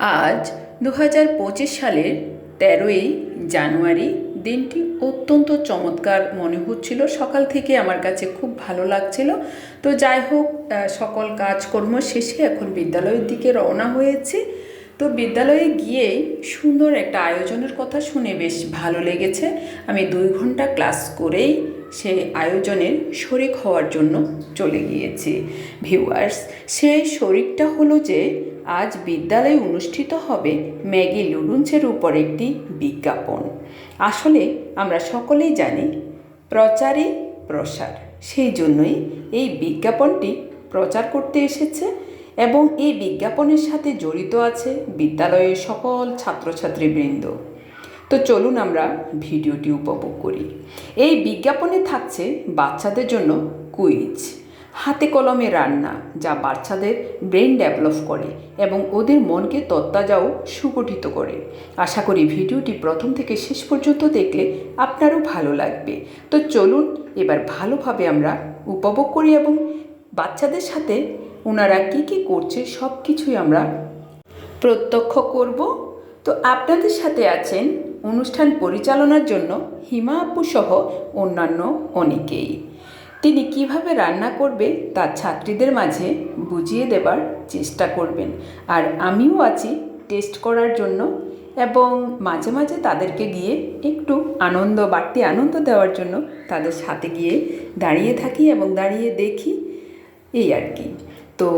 আজ দু হাজার পঁচিশ সালের তেরোই জানুয়ারি দিনটি অত্যন্ত চমৎকার মনে হচ্ছিল। সকাল থেকে আমার কাছে খুব ভালো লাগছিল। তো যাই হোক সকল কাজকর্ম শেষে এখন বিদ্যালয়ের দিকে রওনা হয়েছে। তো বিদ্যালয়ে গিয়ে সুন্দর একটা আয়োজনের কথা শুনে বেশ ভালো লেগেছে। আমি দুই ঘণ্টা ক্লাস করেই সেই আয়োজনের শরিক হওয়ার জন্য চলে গিয়েছি। ভিউয়ার্স, সেই শরিকটা হলো যে আজ বিদ্যালয়ে অনুষ্ঠিত হবে ম্যাগি লুডুন্সের উপর একটি বিজ্ঞাপন। আসলে আমরা সকলেই জানি প্রচারে প্রসার। সেই জন্যই এই বিজ্ঞাপনটি প্রচার করতে এসেছে এবং এই বিজ্ঞাপনের সাথে জড়িত আছে বিদ্যালয়ের সকল ছাত্রছাত্রীবৃন্দ। তো চলুন আমরা ভিডিওটি উপভোগ করি। এই বিজ্ঞাপনে থাকছে বাচ্চাদের জন্য কুইজ। হাতে কলমে রান্না, যা বাচ্চাদের ব্রেন ডেভেলপ করে এবং ওদের মনকে তত্ত্বাজাও সুগঠিত করে। আশা করি ভিডিওটি প্রথম থেকে শেষ পর্যন্ত দেখলে আপনারও ভালো লাগবে। তো চলুন, এবার ভালোভাবে আমরা উপভোগ করি এবং বাচ্চাদের সাথে ওনারা কী কী করছে সব কিছুই আমরা প্রত্যক্ষ করব। তো আপনাদের সাথে আছেন অনুষ্ঠান পরিচালনার জন্য হিমা আপু সহ অন্যান্য অনেকেই। তিনি কীভাবে রান্না করবে তা ছাত্রীদের মাঝে বুঝিয়ে দেবার চেষ্টা করবেন। আর আমিও আছি টেস্ট করার জন্য এবং মাঝে মাঝে তাদেরকে গিয়ে একটু আনন্দ, বাড়তি আনন্দ দেওয়ার জন্য তাদের সাথে গিয়ে দাঁড়িয়ে থাকি এবং দাঁড়িয়ে দেখি এই আর কি। তো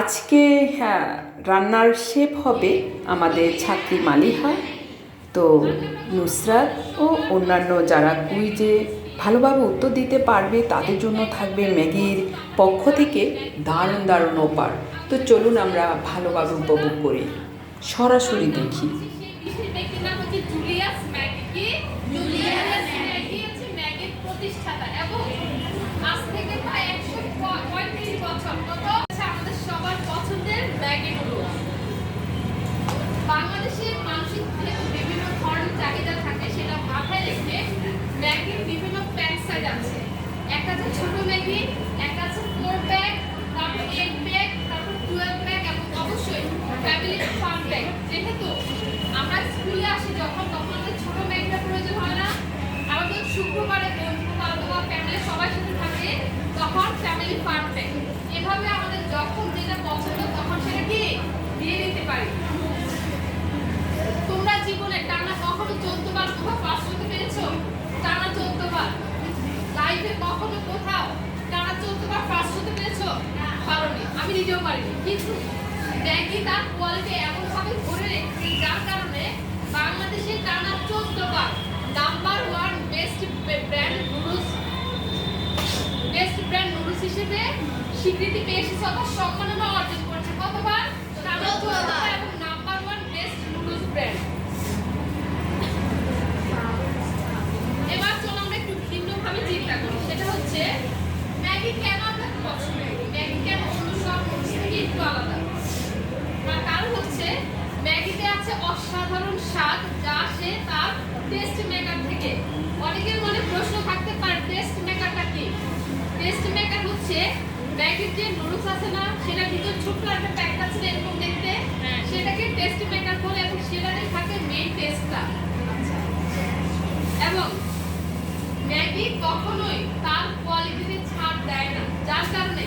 আজকে হ্যাঁ রান্নার শেফ হবে আমাদের ছাত্রী মালিহা। তো নুসরাত ও অন্যান্য যারা কুইজে ভালোভাবে উত্তর দিতে পারবে, তাদের জন্য থাকবে ম্যাগির পক্ষ থেকে দারুণ দারুণ ওপার তো চলুন আমরা ভালোভাবে উপভোগ করি। সরাসরি দেখি। বাংলাদেশের মানুষের বিভিন্ন ধরনের চাহিদা থাকে, সেটা মাথায় রেখে ম্যাগির বিভিন্ন সাইজ আছে। একটা আছে ছোট ম্যাগি একটা আছে ফোর প্যাক তারপর এইট প্যাক তারপর টুয়েলভ প্যাক এবং অবশ্যই ফ্যামিলি ফার্ম প্যাক যেহেতু আমরা স্কুলে আসি যখন, তখন আমাদের ছোট ম্যাগিটা প্রয়োজন হয় না। আমাদের শুক্রবারে বন্ধু বান্ধব ফ্যামিলি সবার সাথে থাকে, তখন ফ্যামিলি ফার্ম প্যাক এভাবে আমাদের যখন যেটা পছন্দ, তখন সেটা কি? দিয়ে দিতে পারি। তোমরা জীবনে টানা কখনো চোদ্দ বার কোথাও পাস করতে পেরেছ? টানা চোদ্দ বার লাইফে কখনো কোথাও টানা চোদ্দ বার পাস করতে পেরেছ? পারোনি। আমি নিজেও পারিনি। কিন্তু ব্যাংকে তার কোয়ালিটি এমন ভাবে ধরে রেখেছে যার কারণে বাংলাদেশে টানা চোদ্দ বার number one best brand noodles best brand noodles হিসেবে স্বীকৃতি পেয়ে এসেছে অর্থাৎ সম্মাননা অর্জন করেছে। কতবার? এবং number one best noodles brand এবার চলো আমরা একটু ভিন্নভাবে চিন্তা করি সেটা হচ্ছে ম্যাগি কেন আমরা পছন্দ করি ম্যাগি কেন অন্য সব থেকে একটু আলাদা? তার কারণ হচ্ছে ম্যাগিতে আছে অসাধারণ স্বাদ যা আসে তার টেস্ট মেকার থেকে। অনেকের মনে প্রশ্ন থাকতে পারে টেস্ট মেকারটা কি? টেস্ট মেকার হচ্ছে ম্যাগির যে নুডলস আছে না সেটার ভিতর ছোট্ট একটা প্যাকেট আছে এরকম দেখতে? সেটাকে টেস্ট মেকার বলে এবং সেটাতে থাকে মেইন টেস্টটা এবং ম্যাগি কখনোই তার দেয় না। যার কারণে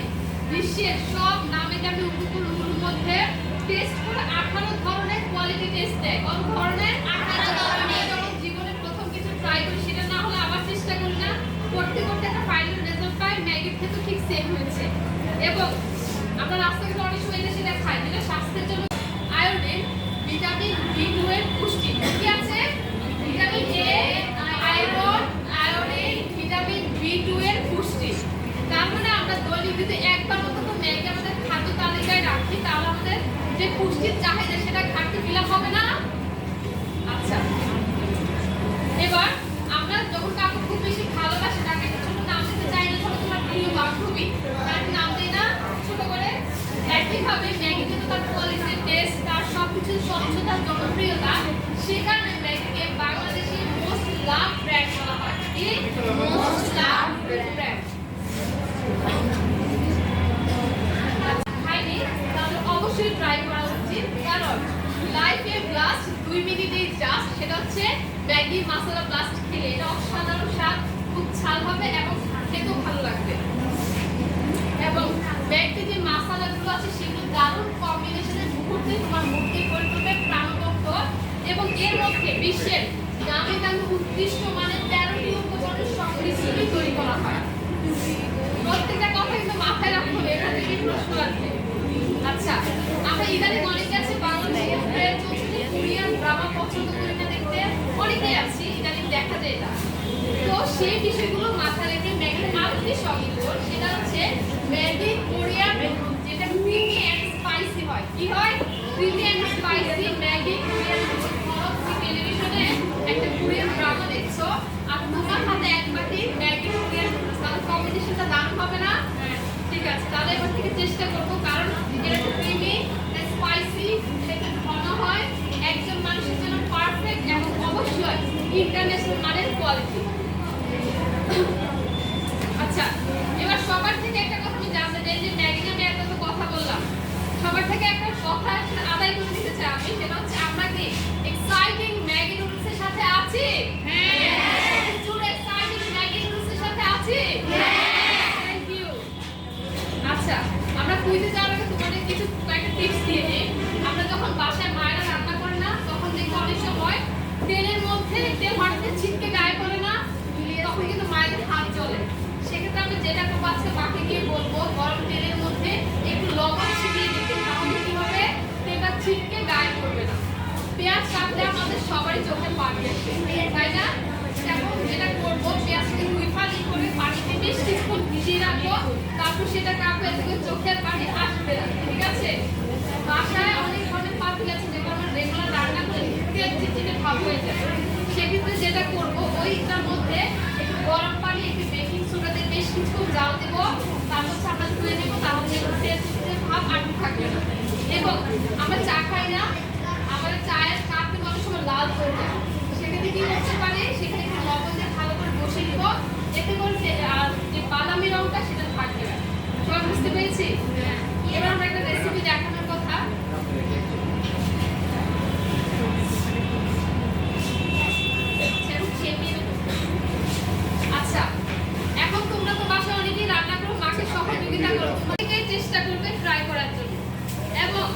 বিশ্বের সব নামে দামি উপকূলগুলোর মধ্যে টেস্ট করে আঠারো ধরনের কোয়ালিটি টেস্ট দেয়। কত ধরনের জীবনে প্রথম কিছু ট্রাই করি, সেটা না হলে আবার চেষ্টা করি না। করতে করতে একটা ফাইনাল রেজাল্ট পাই ম্যাগির ক্ষেত্রে ঠিক সেম হয়েছে। এবং আমরা রাস্তাঘাটে অনেক সময় এটা সেটা খাই যেটা স্বাস্থ্যের জন্য আয়োডিন ভিটামিন বি টু এর পুষ্টি কি আছে vitamin A iron iodine vitamin B two এর পুষ্টি তার মানে আমরা দৈনিক যদি একবার অন্তত ম্যাগি আমাদের খাদ্য তালিকায় রাখি তাহলে আমাদের যে পুষ্টির চাহিদা সেটা ঘাটতি ফিল হবে না? আচ্ছা। এবার আমরা যখন কাউকে খুব বেশি ভালোবাসি তাকে একটা ছোট নাম দিতে চাই না ছোট তোমার প্রিয় বান্ধবী তার নাম দিই না ছোট করে। একইভাবে ম্যাগি তো তার কোয়ালিটি টেস্ট তার সব কিছু স্বচ্ছতা জনপ্রিয়তা সেখানে ম্যাগিকে বাংলাদেশের মোস্ট লাভ ব্র্যান্ড বলা হয়। মোস্ট লাভ ব্র্যান্ড অবশ্যই ট্রাই করা উচিত। কারণ লাইফে ব্লাস্ট দুই মিনিটেই জাস্ট সেটা হচ্ছে ম্যাগি মশলা ব্লাস্ট খেলে। এটা অসাধারণ স্বাদ, খুব ঝাল হবে এবং খেতেও ভালো লাগবে। এবং ব্যাগটি যে মশলাগুলো আছে, সেগুলো দারুণ কম্বিনেশনে মুহূর্তে তোমার মুখকে করে তুলবে প্রাণবন্ত। এবং এর মধ্যে বিশ্বের দামি দামি উৎকৃষ্ট মানের তেরোটি উপকরণের সংমিশ্রণে তৈরি করা হয়। প্রত্যেকটা কথা কিন্তু মাথায় রাখতে হবে, এখান থেকে প্রশ্ন আসবে। আচ্ছা আমরা ইদানিং অনেকে আছে বাংলাদেশে ট্রেন চলছে কোরিয়ান পছন্দ করি না দেখতে আছি, ইদানিং দেখা যায় এটা তো সেই বিষয়গুলো মাথায় রেখে ম্যাগির আরেকটি সংযোজন সেটা হচ্ছে ম্যাগি কোরিয়ান নুডলস যেটা ক্রিমি অ্যান্ড স্পাইসি হয় কি হয় creamy and spicy Maggi Korean noodles ধরো তুমি টেলিভিশনে একটা কোরিয়ান ড্রামা দেখছ আর তোমার হাতে এক বাটি ম্যাগি কোরিয়ান নুডলস তাহলে কম্বিনেশনটা দারুণ হবে না ঠিক আছে তাহলে এবার থেকে চেষ্টা করব কারণ এটা একটু ক্রিমি স্পাইসি এটা একটু ঘন হয় একজন মানুষের জন্য পারফেক্ট এবং অবশ্যই ইন্টারন্যাশনাল মানের কোয়ালিটি আচ্ছা এবার সবার থেকে একটা কথা আমি জানতে চাই যে ম্যাগি আমি এত তো কথা বললাম সবার থেকে একটা কথা আদায় করে দিতে চাই আমি সেটা হচ্ছে আমরা কি এক্সাইটিং ম্যাগি নুডলসের সাথে আছি হ্যাঁ জুড়ে এক্সাইটিং ম্যাগি নুডলসের সাথে আছি হ্যাঁ থ্যাংক ইউ আচ্ছা আমরা কুইজে যাওয়ার আগে তোমাদের কিছু কয়েকটা টিপস দিয়ে দিই আমরা যখন বাসায় মায়েরা রান্না করে না তখন দেখি অনেক সময় তেলের মধ্যে তেল মাটিতে ছিটকে গায়ে পড়ে না তখন কিন্তু মায়েদের হাত জ্বলে সেক্ষেত্রে আমি যেটা করব আজকে মাকে গিয়ে বলব গরম তেলের মধ্যে একটু লবণ ছিটিয়ে দিতে তাহলে কি হবে তেলটা ছিটকে গায়ে পড়বে না পেঁয়াজ কাটলে আমাদের সবারই চোখে পানি আসবে তাই না এখন যেটা করব পেঁয়াজকে দুই ফালি করে পানিতে বেশ কিছুক্ষণ ভিজিয়ে রাখব তারপর সেটা কাটবো এতে করে চোখের পানি আসবে না ঠিক আছে বাসায় অনেক ধরনের পাতিল আছে যেগুলো আমরা রেগুলার রান্না করে তেল চিটচিটে ভাব হয়ে যায় সেক্ষেত্রে যেটা করব ওইটার মধ্যে একটু গরম পানি একটু বেকিং সোডা দিয়ে বেশ কিছুক্ষণ জাল দেবো তারপর হচ্ছে আমরা ধুয়ে নেব তাহলে দেখব তেল চিটচিটে ভাব আর থাকবে না এবং আমরা চা খাই না আমাদের চায়ের কাপে অনেক সময় লাল হয়ে যায় সেক্ষেত্রে কি করতে পারে সেখানে একটু লবণ দিয়ে ভালো করে বসিয়ে দিব এতে করে যে- আর যে বাদামি রঙটা সেটা থাকবে না সবাই বুঝতে পেরেছি এবার আমরা একটা রেসিপি দেখানোর কথা সেরকম খেপিয়ে দেবো। আচ্ছা এখন তোমরা তো বাসায় অনেকেই রান্না করো মাকে সহযোগিতা করো অনেকেই চেষ্টা করবে ট্রাই করার জন্য এবং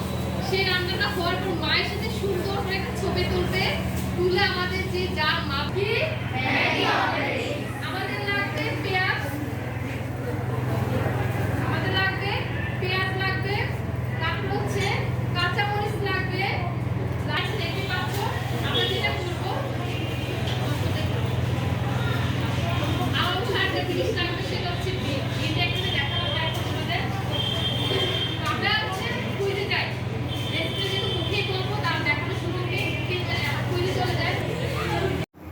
সেই রান্নাটা হওয়ার পর মায়ের সাথে সুন্দর করে একটা ছবি তুলবে তুলে আমাদের যে যার মাপি আমাদের লাগবে পেঁয়াজ আমাদের লাগবে পেঁয়াজ লাগবে তারপর হচ্ছে কাঁচা মরিচ লাগবে লাইট দেখতে পাচ্ছ আমরা যেটা করব আমার হচ্ছে একটা জিনিস লাগবে সেটা হচ্ছে বিট বিট এখানে দেখানো যায় তোমাদের আমরা হচ্ছে কুইজে যাই রেসিপি যেহেতু মুখেই করব তার দেখানো শুরু হয়ে কুইজে চলে যায়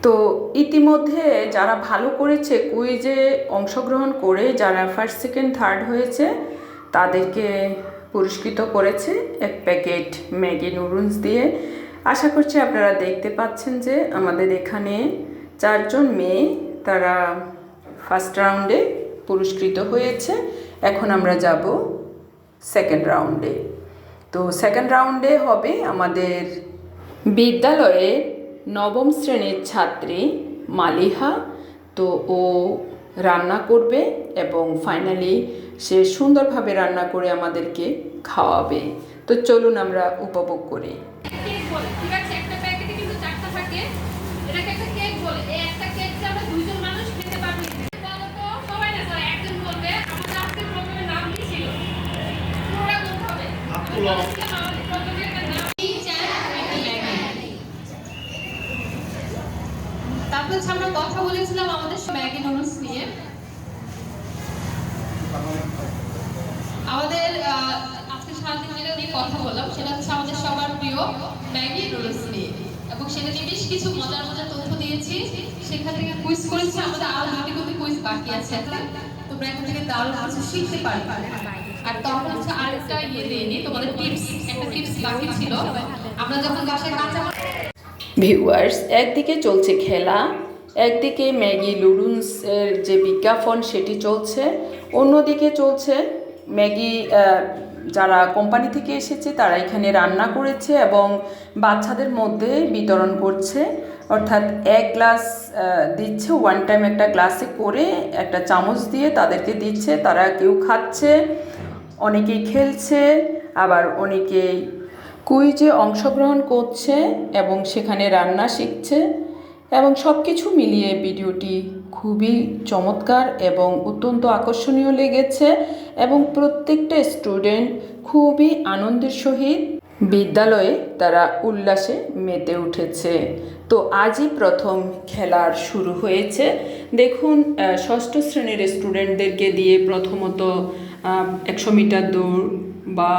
তো ইতিমধ্যে যারা ভালো করেছে কুইজে অংশগ্রহণ করে, যারা ফার্স্ট সেকেন্ড থার্ড হয়েছে, তাদেরকে পুরস্কৃত করেছে এক প্যাকেট ম্যাগি নুডলস দিয়ে। আশা করছি আপনারা দেখতে পাচ্ছেন যে আমাদের এখানে চারজন মেয়ে তারা ফার্স্ট রাউন্ডে পুরস্কৃত হয়েছে। এখন আমরা যাব সেকেন্ড রাউন্ডে তো সেকেন্ড রাউন্ডে হবে আমাদের বিদ্যালয়ে নবম শ্রেণির ছাত্রী মালিহা তো ও রান্না করবে এবং ফাইনালি সে সুন্দরভাবে রান্না করে আমাদেরকে খাওয়াবে। তো চলুন আমরা উপভোগ করি। কেক বলে ঠিক আছে? একটা প্যাকেটে কিন্তু চারটা থাকে। এটাকে একটা কেক বলে। এই একটা কেক আমরা দুইজন মানুষ খেতে পারব সবাই না সবাই একজন বলবে। আমাদের আজকের প্রোগ্রামের নাম কি ছিল? পুরোটা বলতে হবে আমি বলেছিলাম আমাদের প্রোগ্রামের একটা নাম চিজ অ্যান্ড ম্যাগি তারপর হচ্ছে আমরা কথা বলেছিলাম আমাদের ম্যাগি নুডলস নিয়ে। আমাদের আজকে সারাদিন যেটা নিয়ে কথা বললাম, সেটা হচ্ছে আমাদের সবার প্রিয় ম্যাগি নুডলস নিয়ে। এবং সেটা নিয়ে বেশ কিছু মজার মজার তথ্য দিয়েছি। সেখান থেকে কুইজ করেছি, আমাদের আরও দুটি দুটি কুইজ বাকি আছে তোমরা এখান থেকে দারুণ কিছু শিখতে পারবে। আর তখন হচ্ছে আরেকটা ইয়ে দিয়ে নিই, তোমাদের টিপস একটা টিপস বাকি ছিল। আমরা যখন বাসায় কাঁচা ভিউয়ার্স একদিকে চলছে খেলা, একদিকে ম্যাগি লুডুন্সের যে বিজ্ঞাপন সেটি চলছে, অন্যদিকে চলছে ম্যাগি যারা কোম্পানি থেকে এসেছে তারা এখানে রান্না করেছে এবং বাচ্চাদের মধ্যে বিতরণ করছে। অর্থাৎ এক গ্লাস দিচ্ছে ওয়ান টাইম একটা গ্লাসে করে একটা চামচ দিয়ে তাদেরকে দিচ্ছে, তারা কেউ খাচ্ছে, অনেকেই খেলছে, আবার অনেকেই কুইজে অংশগ্রহণ করছে এবং সেখানে রান্না শিখছে এবং সব কিছু মিলিয়ে ভিডিওটি খুবই চমৎকার এবং অত্যন্ত আকর্ষণীয় লেগেছে এবং প্রত্যেকটা স্টুডেন্ট খুবই আনন্দের সহিত বিদ্যালয়ে তারা উল্লাসে মেতে উঠেছে। তো আজই প্রথম খেলার শুরু হয়েছে। দেখুন ষষ্ঠ শ্রেণির স্টুডেন্টদেরকে দিয়ে প্রথমত একশো মিটার দৌড় বা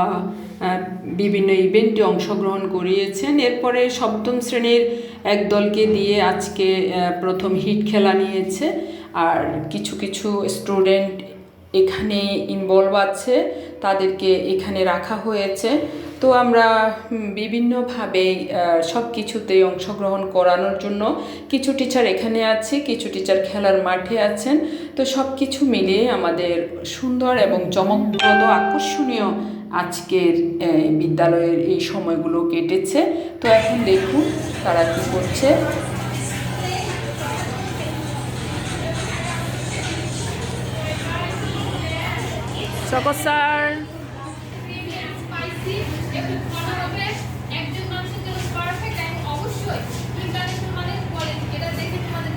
বিভিন্ন ইভেন্টে অংশগ্রহণ করিয়েছেন। এরপরে সপ্তম শ্রেণির এক দলকে দিয়ে আজকে প্রথম হিট খেলা নিয়েছে। আর কিছু কিছু স্টুডেন্ট এখানে ইনভলভ আছে, তাদেরকে এখানে রাখা হয়েছে। তো আমরা বিভিন্নভাবে সব কিছুতেই অংশগ্রহণ করানোর জন্য কিছু টিচার এখানে আছে, কিছু টিচার খেলার মাঠে আছেন। তো সব কিছু মিলিয়ে আমাদের সুন্দর এবং চমকপ্রদ, আকর্ষণীয় আজকের বিদ্যালয়ের এই সময়গুলো কেটেছে। তো এখন দেখুন তারা কী করছে। সকর স্যার। প্রিমিয়াম স্পাইসি একটু ঘন হবে একজন মানুষের জন্য পারফেক্ট এবং অবশ্যই। ইন্টারন্যাশনাল মানের কোয়ালিটি এটা দেখে তোমাদের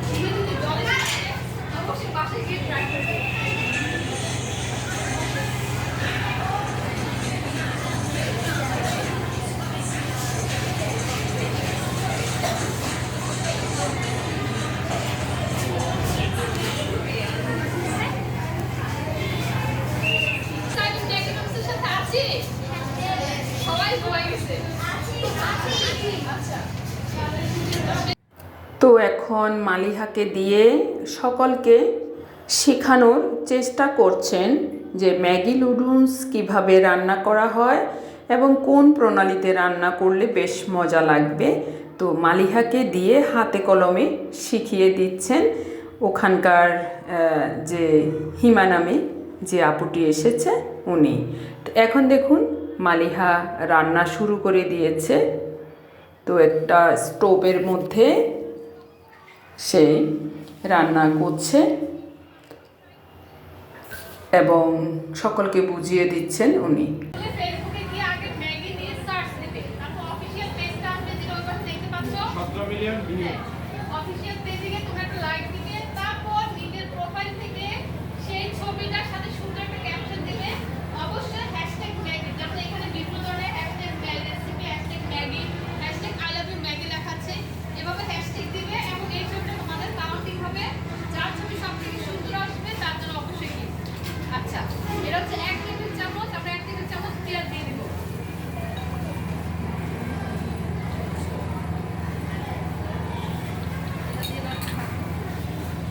তো এখন মালিহাকে দিয়ে সকলকে শেখানোর চেষ্টা করছেন যে ম্যাগি নুডলস কীভাবে রান্না করা হয় এবং কোন প্রণালীতে রান্না করলে বেশ মজা লাগবে। তো মালিহাকে দিয়ে হাতে কলমে শিখিয়ে দিচ্ছেন ওখানকার যে হিমা নামে যে আপুটি এসেছে, উনি। এখন দেখুন মালিহা রান্না শুরু করে দিয়েছে। তো একটা স্টোভের মধ্যে সে রান্না করছে এবং সকলকে বুঝিয়ে দিচ্ছেন উনি তাহলে ফেসবুকে গিয়ে আগে ম্যাগি দিয়ে সার্চ দিবে তারপর অফিশিয়াল পেজটা আসবে যেটা ওই পাশে দেখতে পাচ্ছ সতেরো মিলিয়ন ভিউ অফিশিয়াল পেজে গিয়ে তুমি একটা লাইক দিবে তারপর নিজের প্রোফাইল থেকে সেই ছবিটার সাথে সুন্দর একটা ক্যাপশন দিবে অবশ্যই হ্যাশট্যাগ ম্যাগি যেমন এখানে বিভিন্ন ধরনের hashtag recipe hashtag Maggi hashtag I love you Maggi লেখা আছে এভাবে হ্যাশট্যাগ দিবে এবং এই ছবিটা তোমাদের কাউন্টিং হবে যার ছবি সবথেকে সুন্দর আসবে তার জন্য অবশ্যই gift। আচ্ছা এটা হচ্ছে এক টেবিল চামচ আমরা এক টেবিল চামচ পেঁয়াজ দিয়ে দিব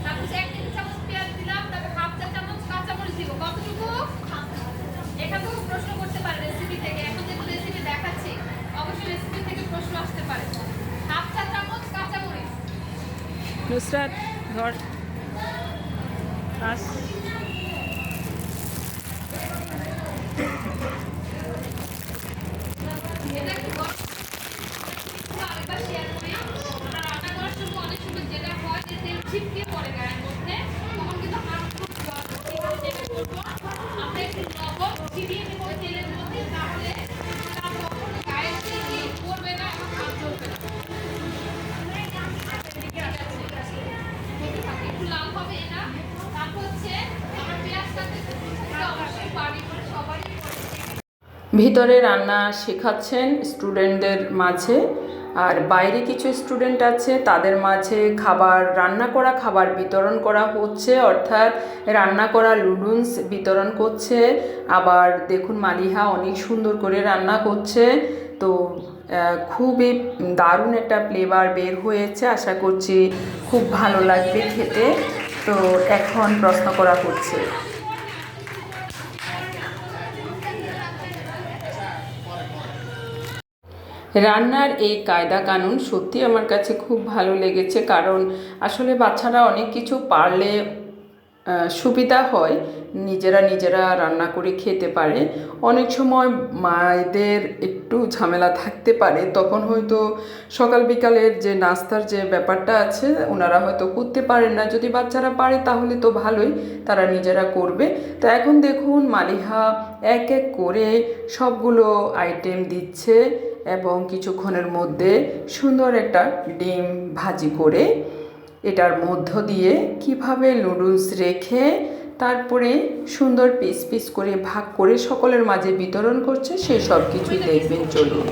তারপর হচ্ছে এক টেবিল চামচ পেঁয়াজ দিলাম তারপর হাফ চা চামচ কাঁচামরিচ দিব কতটুকু এখানেও প্রশ্ন করতে পারে রেসিপি থেকে এখন যেহেতু রেসিপি দেখাচ্ছি অবশ্যই রেসিপি থেকে প্রশ্ন আসতে পারে হাফ চা চামচ কাঁচামরিচ নুসরাত ধর আস এটা একটু গরম আরেকবার শেয়ার করি আমরা রান্না করার সময় অনেক সময় যেটা হয় যে তেল ছিটকে পড়ে গায়ের মধ্যে তখন কিন্তু হাত খুব জল এখানে যেটা করব আমরা একটু লবণ ছিটিয়ে দেবো ওই ভিতরে রান্না শেখাচ্ছেন স্টুডেন্টদের মাঝে, আর বাইরে কিছু স্টুডেন্ট আছে, তাদের মাঝে খাবার, রান্না করা খাবার বিতরণ করা হচ্ছে, অর্থাৎ রান্না করা লুডুন্স বিতরণ করছে, আবার দেখুন মালিহা অনেক সুন্দর করে রান্না করছে, তো খুবই দারুণ একটা ফ্লেভার বের হয়েছে, আশা করছি খুব ভালো লাগবে খেতে, তো এখন প্রশ্ন করা হচ্ছে। রান্নার এই কায়দা কানুন সত্যি আমার কাছে খুব ভালো লেগেছে, কারণ আসলে বাচ্চারা অনেক কিছু পারলে সুবিধা হয়, নিজেরা নিজেরা রান্না করে খেতে পারে। অনেক সময় মায়েদের একটু ঝামেলা থাকতে পারে, তখন হয়তো সকাল বিকালের যে নাস্তার যে ব্যাপারটা আছে, ওনারা হয়তো করতে পারেন না। যদি বাচ্চারা পারে, তাহলে তো ভালোই, তারা নিজেরা করবে। তো এখন দেখুন, মালিহা এক এক করে সবগুলো আইটেম দিচ্ছে এবং কিছুক্ষণের মধ্যে সুন্দর একটা ডিম ভাজি করে এটার মধ্য দিয়ে কীভাবে নুডলস রেখে তারপরে সুন্দর পিস পিস করে ভাগ করে সকলের মাঝে বিতরণ করছে সেই সব কিছুই দেখবেন, চলুন।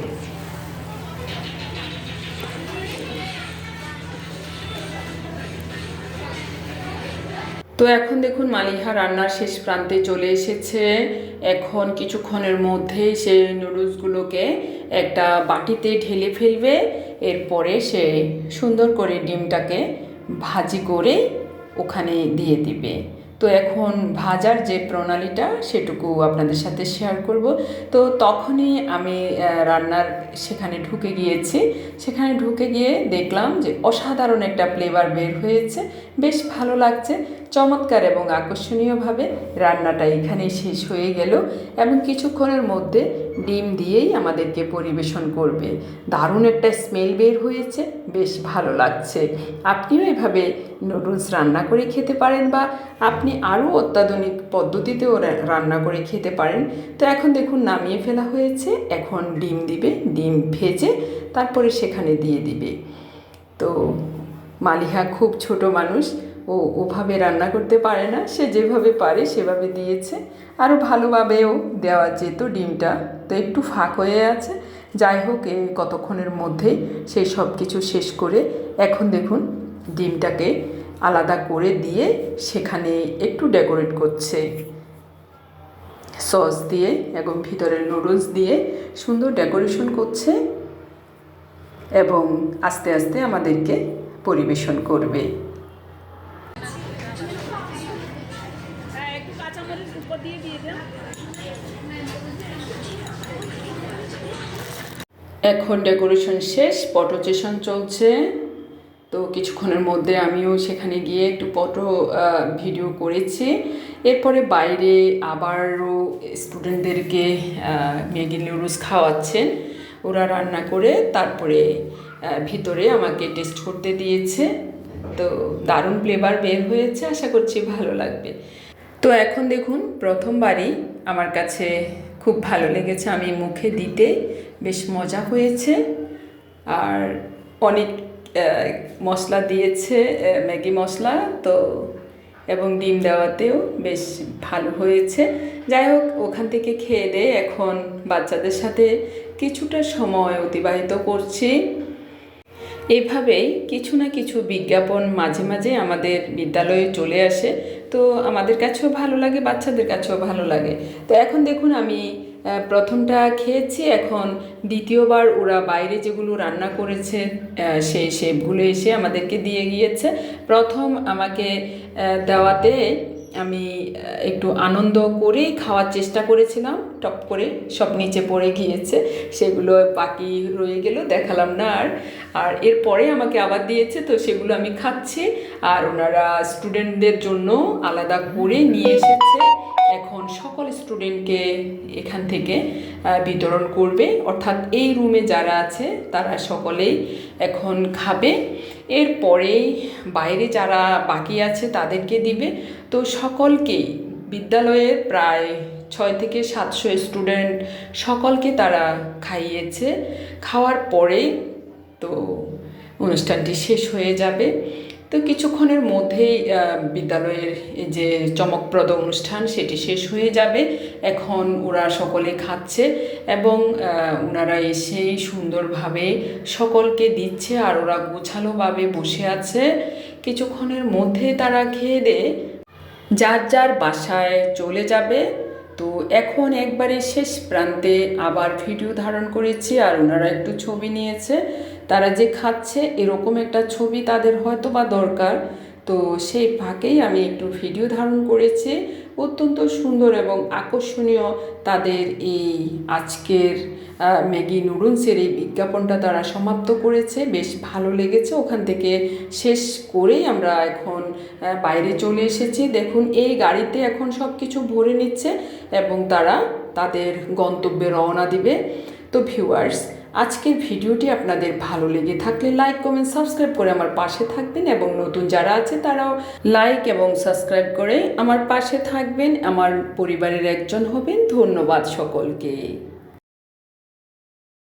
তো এখন দেখুন মালিহা রান্নার শেষ প্রান্তে চলে এসেছে। এখন কিছুক্ষণের মধ্যেই সে নুডলসগুলোকে একটা বাটিতে ঢেলে ফেলবে। এরপরে সে সুন্দর করে ডিমটাকে ভাজি করে ওখানে দিয়ে দিবে। তো এখন ভাজার যে প্রণালীটা সেটুকু আপনাদের সাথে শেয়ার করব। তো তখনই আমি রান্নার সেখানে ঢুকে গিয়েছি। সেখানে ঢুকে গিয়ে দেখলাম যে অসাধারণ একটা ফ্লেভার বের হয়েছে। বেশ ভালো লাগছে। চমৎকার এবং আকর্ষণীয়ভাবে রান্নাটা এখানেই শেষ হয়ে গেল এবং কিছুক্ষণের মধ্যে ডিম দিয়েই আমাদেরকে পরিবেশন করবে। দারুণ একটা স্মেল বের হয়েছে। বেশ ভালো লাগছে। আপনিও এভাবে নুডলস রান্না করে খেতে পারেন বা আপনি আরও অত্যাধুনিক পদ্ধতিতেও রান্না করে খেতে পারেন। তো এখন দেখুন নামিয়ে ফেলা হয়েছে। এখন ডিম দিবে, ডিম ভেজে তারপরে সেখানে দিয়ে দিবে। তো মালিহা খুব ছোট মানুষ, ও ওভাবে রান্না করতে পারে না। সে যেভাবে পারে সেভাবে দিয়েছে। আরও ভালোভাবেও দেওয়া যেত ডিমটা। তো একটু ফাঁক হয়ে আছে। যাই হোক এই কতক্ষণের মধ্যেই সেই সব কিছু শেষ করে এখন দেখুন ডিমটাকে আলাদা করে দিয়ে সেখানে একটু ডেকোরেট করছে। সস দিয়ে এবং ভিতরে নুডলস দিয়ে সুন্দর ডেকোরেশন করছে এবং আস্তে আস্তে আমাদেরকে পরিবেশন করবে। এখন ডেকোরেশন শেষ ফটোচেশন চলছে। তো কিছুক্ষণের মধ্যে আমিও সেখানে গিয়ে একটু ফটো ভিডিও করেছি। এরপরে বাইরে আবারও স্টুডেন্টদেরকে ম্যাগি নুডলস খাওয়াচ্ছেন। ওরা রান্না করে তারপরে ভিতরে আমাকে টেস্ট করতে দিয়েছে। তো দারুণ ফ্লেভার বের হয়েছে, আশা করছি ভালো লাগবে। তো এখন দেখুন, প্রথমবারই আমার কাছে খুব ভালো লেগেছে। আমি মুখে দিতে বেশ মজা হয়েছে। আর অনেক মশলা দিয়েছে ম্যাগি মশলা, তো, এবং ডিম দেওয়াতেও বেশ ভালো হয়েছে। যাই হোক, ওখান থেকে খেয়ে দিয়ে এখন বাচ্চাদের সাথে কিছুটা সময় অতিবাহিত করছি। এভাবেই কিছু না কিছু বিজ্ঞাপন মাঝে মাঝে আমাদের বিদ্যালয়ে চলে আসে। তো আমাদের কাছেও ভালো লাগে, বাচ্চাদের কাছেও ভালো লাগে। তো এখন দেখুন, আমি প্রথমটা খেয়েছি, এখন দ্বিতীয়বার ওরা বাইরে যেগুলো রান্না করেছে সেই শেপগুলো এসে আমাদেরকে দিয়ে গিয়েছে। প্রথম আমাকে দেওয়াতে আমি একটু আনন্দ করেই খাওয়ার চেষ্টা করেছিলাম, টপ করে সব নিচে পড়ে গিয়েছে, সেগুলো বাকি রয়ে গেল, দেখালাম না আর। আর এরপরে আমাকে আবার দিয়েছে, তো সেগুলো আমি খাচ্ছি, আর ওনারা স্টুডেন্টদের জন্য আলাদা করে নিয়ে এসেছে। এখন সকল স্টুডেন্টকে এখান থেকে বিতরণ করবে। অর্থাৎ এই রুমে যারা আছে, তারা সকলেই এখন খাবে। এরপরেই বাইরে যারা বাকি আছে, তাদেরকে দিবে। তো সকলকেই, বিদ্যালয়ের প্রায় ছয় থেকে সাতশো স্টুডেন্ট সকলকে তারা খাইয়েছে। খাওয়ার পরেই তো অনুষ্ঠানটি শেষ হয়ে যাবে। তো কিছুক্ষণের মধ্যেই বিদ্যালয়ের যে চমকপ্রদ অনুষ্ঠান সেটি শেষ হয়ে যাবে। এখন ওরা সকলে খাচ্ছে এবং ওনারা এসেই সুন্দরভাবে সকলকে দিচ্ছে আর ওরা গোছালোভাবে বসে আছে। কিছুক্ষণের মধ্যে তারা খেয়ে দিয়ে যার যার বাসায় চলে যাবে। তো এখন একবারে শেষ প্রান্তে আবার ভিডিও ধারণ করেছি আর ওনারা একটু ছবি নিয়েছে। তারা যে খাচ্ছে, এরকম একটা ছবি তাদের হয়তো বা দরকার। তো সেই ফাঁকেই আমি একটু ভিডিও ধারণ করেছি। অত্যন্ত সুন্দর এবং আকর্ষণীয় তাদের এই আজকের ম্যাগি নুডলসের এই বিজ্ঞাপনটা তারা সমাপ্ত করেছে। বেশ ভালো লেগেছে। ওখান থেকে শেষ করেই আমরা এখন বাইরে চলে এসেছি। দেখুন, এই গাড়িতে এখন সব কিছু ভরে নিচ্ছে এবং তারা তাদের গন্তব্যে রওনা দিবে। তো ভিউয়ার্স আজকের ভিডিওটি আপনাদের ভালো লেগে থাকলে লাইক, কমেন্ট, সাবস্ক্রাইব করে আমার পাশে থাকবেন এবং নতুন যারা আছে তারাও লাইক এবং সাবস্ক্রাইব করে আমার পাশে থাকবেন। আমার পরিবারের একজন হবেন। ধন্যবাদ সকলকে।